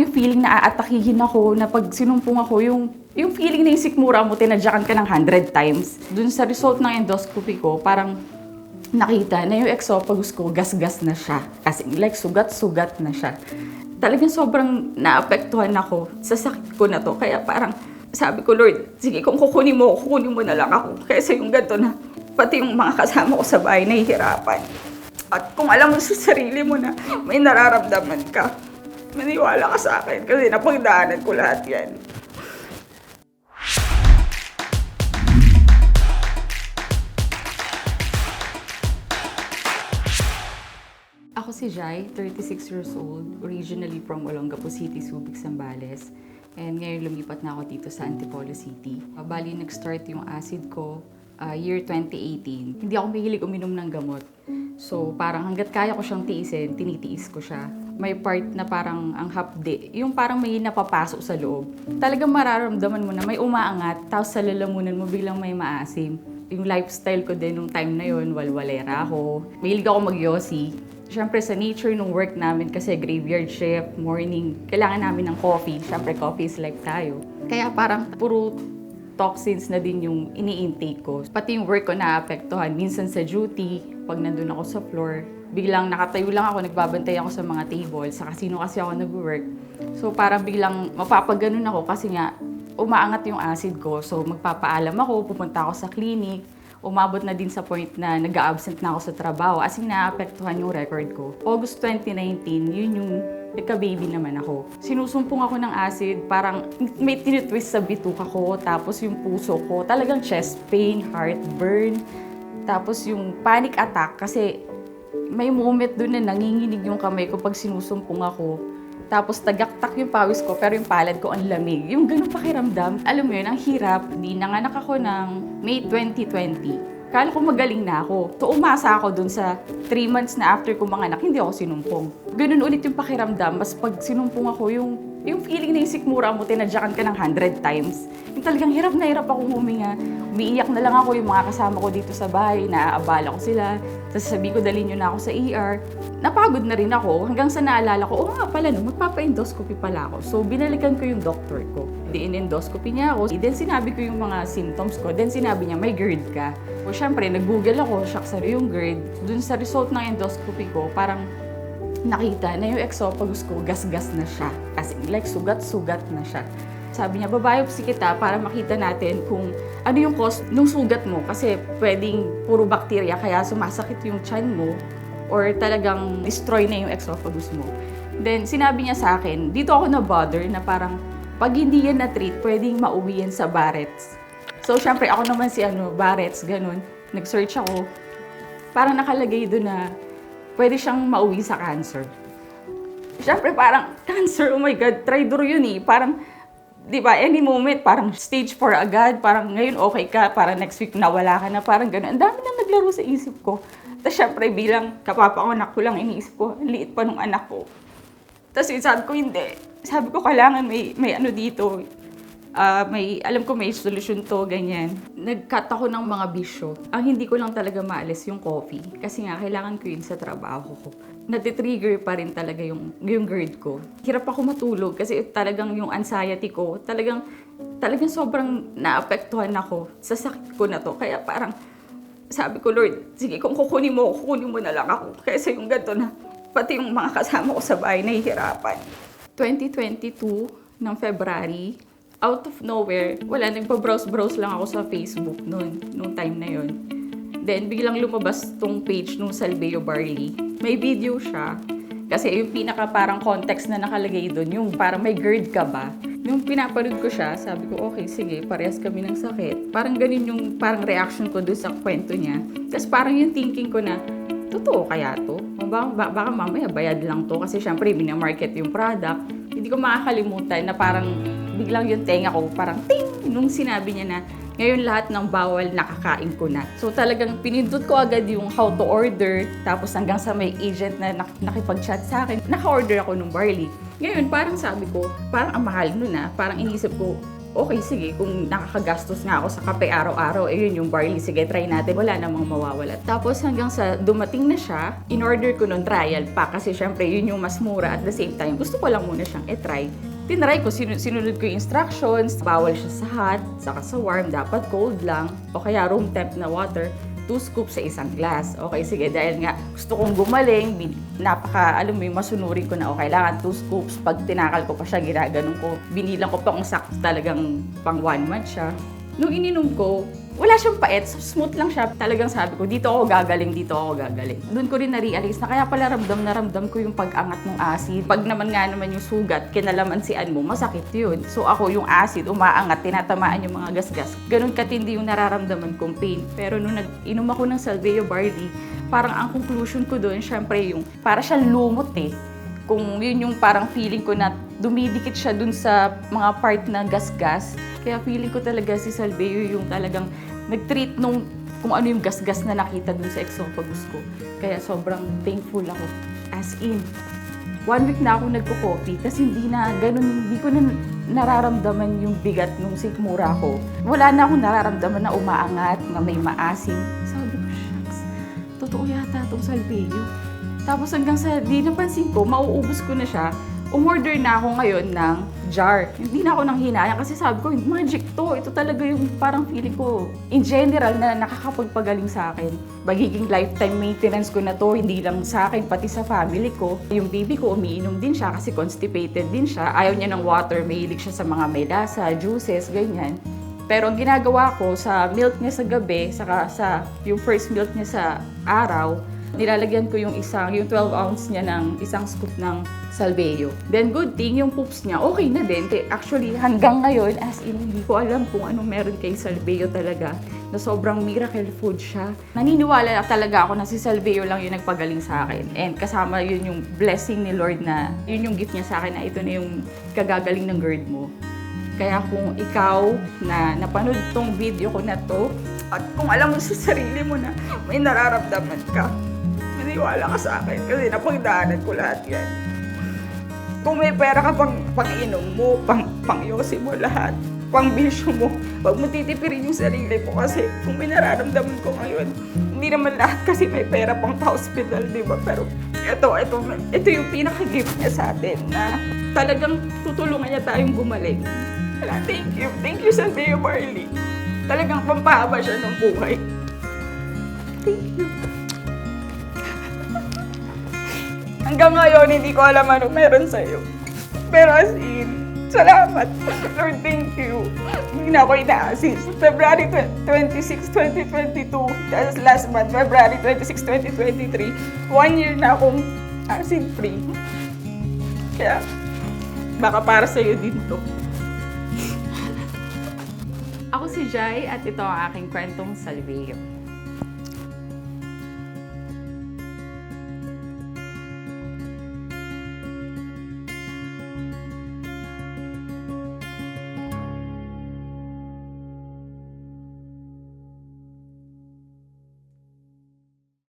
yung feeling na aatakihin ako, na pag sinumpong ako, yung, yung feeling na yung sikmura mo, tinadyakan ka ng 100 times. Dun sa result ng endoscopy ko, parang nakita na yung esophagus ko, gas-gas na siya. As in, like, sugat-sugat na siya. Talagang sobrang naapektuhan ako sa sakit ko na to. Kaya parang sabi ko, Lord, sige, kung kukunin mo, kukunin mo na lang ako. Kaysa yung ganito na, pati yung mga kasama ko sa bahay, nahihirapan. At kung alam mo sa sarili mo na may nararamdaman ka, maniwala ka sa akin kasi napagdaanan ko lahat yan. Ako si Jai, 36 years old, originally from Olongapo City, Subic, Zambales. And ngayon lumipat na ako dito sa Antipolo City. Uh, Bali, nag-start yung acid ko uh, year 2018. Hindi ako mahilig uminom ng gamot. So, parang hanggat kaya ko siyang tiisin, tinitiis ko siya. May part na parang ang hapde, yung parang may napapasok sa loob. Talagang mararamdaman mo na may umaangat, tapos sa lalamunan mo biglang may maasim. Yung lifestyle ko din nung time na yun, walwalera ako. Mahilig ako mag-yossi. Siyempre sa nature ng work namin kasi graveyard shift, morning, kailangan namin ng coffee. Siyempre coffee is life tayo. Kaya parang puro toxins na din yung ini-intake ko. Pati yung work ko naapektuhan. Minsan sa duty, pag nandun ako sa floor, biglang nakatayo lang ako, nagbabantay ako sa mga table, sa casino kasi ako nag-work. So parang biglang mapapaganon ako kasi nga umaangat yung acid ko. So magpapaalam ako, pupunta ako sa clinic, umabot na din sa point na nag-absent na ako sa trabaho as in naapektuhan yung record ko. August 2019, yun yung nagka-baby naman ako. Sinusumpong ako ng acid, parang may tinitwist sa bituka ko, tapos yung puso ko, talagang chest pain, heartburn, tapos yung panic attack kasi may moment doon na nanginginig yung kamay ko pag sinusumpong ako. Tapos tagaktak yung pawis ko, pero yung palad ko ang lamig. Yung ganun pakiramdam, alam mo yun, ang hirap. Di nanganak ako ng May 2020. Kala ko magaling na ako. So umasa ako dun sa 3 months na after ko manganak, hindi ako sinumpong. Ganun ulit yung pakiramdam. Mas pag sinumpong ako, yung, yung feeling na yung sikmura mo, tinadyakan ka ng 100 times. Yung talagang hirap na hirap akong huminga. Umiiyak na lang ako yung mga kasama ko dito sa bahay, naaabala ko sila. Tapos ko, dalhin nyo na ako sa ER. Napagod na rin ako hanggang sa naalala ko, oo nga pala, no, magpapa-endoscopy pala ako. So, binalikan ko yung doctor ko. Di-endoscopy niya ako. Then, sinabi ko yung mga symptoms ko. Then, sinabi niya, may GERD ka. O, syempre, nag-google ako, shucks, ano yung GERD? Dun sa result ng endoscopy ko, parang nakita na yung esophagus ko, gas-gas na siya. As in, like, sugat-sugat na siya. Sabi niya, babiopsy kita para makita natin kung ano yung cause ng sugat mo. Kasi pwedeng puro bacteria, kaya sumasakit yung chan mo or talagang destroy na yung esophagus mo. Then, sinabi niya sa akin, dito ako na-bother na parang pag hindi yan na-treat, pwedeng mauwi yan sa Barrett's. So, syempre, ako naman si ano, Barrett's, ganun. Nag-search ako. Parang nakalagay doon na pwede siyang mauwi sa cancer. Syempre, parang cancer, oh my God, tridor yun eh. Parang, di ba, any moment, parang stage 4 agad, parang ngayon okay ka, parang next week nawala ka na, parang gano'n. Ang dami na naglaro sa isip ko. Tapos syempre, bilang kapapanganak ko lang, iniisip ko, liit pa nung anak ko. Tapos sabi ko, hindi. Sabi ko, kailangan may, may ano dito. Ah, may, alam ko may solusyon to, ganyan. Nag-cut ako ng mga bisyo. Ang hindi ko lang talaga maalis yung coffee. Kasi nga, kailangan ko yun sa trabaho ko. Natitrigger pa rin talaga yung, yung GERD ko. Hirap ako matulog kasi talagang yung anxiety ko, talagang, talagang sobrang naapektuhan ako sa sakit ko na to. Kaya parang, sabi ko, Lord, sige, kung kukunin mo, kukunin mo na lang ako. Kaysa yung ganito na, pati yung mga kasama ko sa bahay, nahihirapan. 2022 ng February, out of nowhere, wala, nagpa-browse-browse lang ako sa Facebook noon, nung time na yon. Then, biglang lumabas tong page nung Salveo Barley. May video siya. Kasi yung pinaka parang context na nakalagay doon, yung parang may GERD ka ba? Nung pinapanood ko siya, sabi ko, okay, sige, parehas kami ng sakit. Parang ganun yung parang reaction ko doon sa kwento niya. Tapos parang yung thinking ko na, totoo kaya to? Baka, ba- baka mamaya bayad lang to kasi syempre minamarket yung product. Hindi ko makakalimutan na parang biglang yung tenga ko parang ting! Nung sinabi niya na ngayon lahat ng bawal nakakain ko na. So talagang pinindot ko agad yung how to order tapos hanggang sa may agent na nak- nakipag-chat sa akin, naka-order ako ng barley. Ngayon, parang sabi ko, parang ang mahal nun na. Parang inisip ko, okay, sige, kung nakakagastos nga ako sa kape araw-araw, ayun yung barley, sige, try natin. Wala namang mawawala. Tapos hanggang sa dumating na siya, in-order ko nun trial pa kasi syempre yun yung mas mura at the same time, gusto ko lang muna siyang i-try. Tinry ko, sinu- sinunod ko yung instructions, bawal siya sa hot, saka sa warm, dapat cold lang, o kaya room temp na water, 2 scoops sa isang glass. Okay, sige, dahil nga gusto kong gumaling, napaka, alam mo masunurin ko na, o kailangan 2 scoops. Pag tinakal ko pa siya, ginaganon ko. Binilang ko pa kung sakto talagang pang one month siya. Nung ininom ko, wala siyang pait, smooth lang siya. Talagang sabi ko, dito ako gagaling, dito ako gagaling. Doon ko rin na-realize na kaya pala ramdam na ramdam ko yung pag-angat ng acid. Pag naman nga naman yung sugat, kinalamansian mo, masakit yun. So ako yung acid, umaangat, tinatamaan yung mga gasgas. Ganun katindi yung nararamdaman kong pain. Pero nung nag-inom ako ng Salveo Barley, parang ang conclusion ko doon, syempre yung, para siyang lumot eh kung yun yung parang feeling ko na dumidikit siya dun sa mga part na gasgas. Kaya feeling ko talaga si Salveo yung talagang nag-treat nung kung ano yung gasgas na nakita dun sa esophagus ko. Kaya sobrang thankful ako. As in, one week na ako nagko-coffee kasi hindi na ganun, hindi ko na nararamdaman yung bigat nung sikmura ko. Wala na akong nararamdaman na umaangat, na may maasim. Sabi ko, shucks, totoo yata itong Salveo. Tapos hanggang sa di napansin ko, mauubos ko na siya. Umorder na ako ngayon ng jar. Hindi na ako nang hinayang kasi sabi ko, magic to. Ito talaga yung parang feeling ko, in general, na nakakapagpagaling sa akin. Magiging lifetime maintenance ko na to, hindi lang sa akin, pati sa family ko. Yung baby ko, umiinom din siya kasi constipated din siya. Ayaw niya ng water, mahilig siya sa mga may lasa, juices, ganyan. Pero ang ginagawa ko sa milk niya sa gabi, saka sa yung first milk niya sa araw, nilalagyan ko yung isang, yung 12 ounce niya ng isang scoop ng Salveo. Then good thing, yung poops niya, okay na din. Actually, hanggang ngayon, as in, hindi ko alam kung anong meron kay Salveo talaga na sobrang miracle food siya. Naniniwala na talaga ako na si Salveo lang yung nagpagaling sa akin. And kasama yun yung blessing ni Lord na yun yung gift niya sa akin na ito na yung kagagaling ng GERD mo. Kaya kung ikaw na napanood tong video ko na to, at kung alam mo sa sarili mo na may nararamdaman ka, maniwala ka sa akin kasi napagdaanan ko lahat yan. Kung may pera ka pang pang-inom mo, pang, pang mo lahat, pang bisyo mo, huwag mo titipirin yung sarili mo kasi kung may nararamdaman ko ngayon, hindi naman lahat kasi may pera pang pa-hospital, di ba? Pero ito, ito, ito yung pinaka-gift niya sa atin na talagang tutulungan niya tayong gumaling. Wala, thank you. Thank you, Salveo Marley. Talagang pampahaba siya ng buhay. Thank you. Hanggang ngayon, hindi ko alam ano meron sa'yo. Pero as in, salamat. Lord, thank you. Hindi na ako ina-assist. February 26, 2022. That's last month, February 26, 2023. One year na akong acid-free. Kaya, baka para sa'yo din to. Ako si Jai at ito ang aking kwentong Salveo.